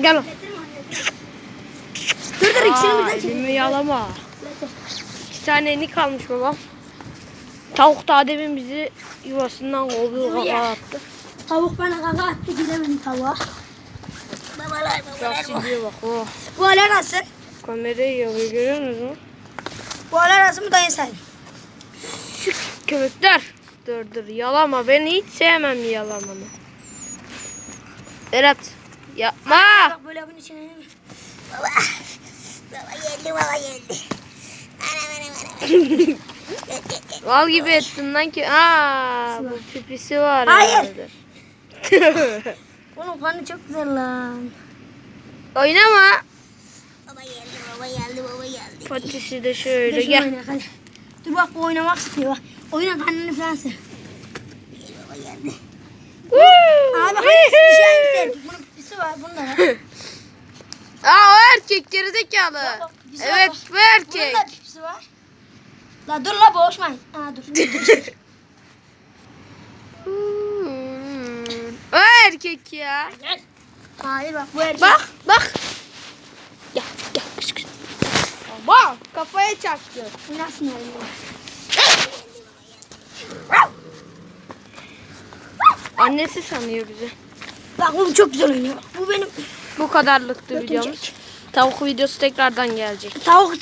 Gel lan. Dur dur ikisini birden çek. elimi yalama. İki tane eni kalmış babam. Tavuk da demin bizi yuvasından kovdu kaka attı. Tavuk bana kaka attı gidemedim tavuğa. Babalar Bak gidiyor bak o. Bu hala nasıl? Kamerayı yapıyor görüyor musun? Bu hala nasıl mı dayın sen? Şu köpekler. Dur dur yalama. Ben hiç sevmem yalamanı. Berat yapma. Bak böyle bunun içine. Baba. Baba geldi baba geldi. Bal gibi ettin lan ki. Aa, bu pipisi var Hayır. Onun kanı çok güzel lan. Oynama. Baba geldi baba geldi baba geldi. Patisi de Dur şöyle şunu gel. oyna, hadi. Dur bak bu oynamak istiyor bak. Oyna kendini falan sen. Gel baba geldi. Woo! Abi hangisi dişi hangisi? Bunun pisi var bunda var. Aa o erkek gerizekalı. güzel Evet bak. bu Bunun erkek. da pisi var. La dur la boğuşmayın. Aa dur. Hmm. O erkek ya. Gel. Hayır bak bu erkek. Bak bak. Gel gel kış kış. Bak kafaya çaktı. Bu nasıl oynuyor? Annesi sanıyor bizi. Bak bu çok güzel oynuyor. Bu benim Bu kadarlıktı videomuz. Tavuk videosu tekrardan gelecek. tavuk.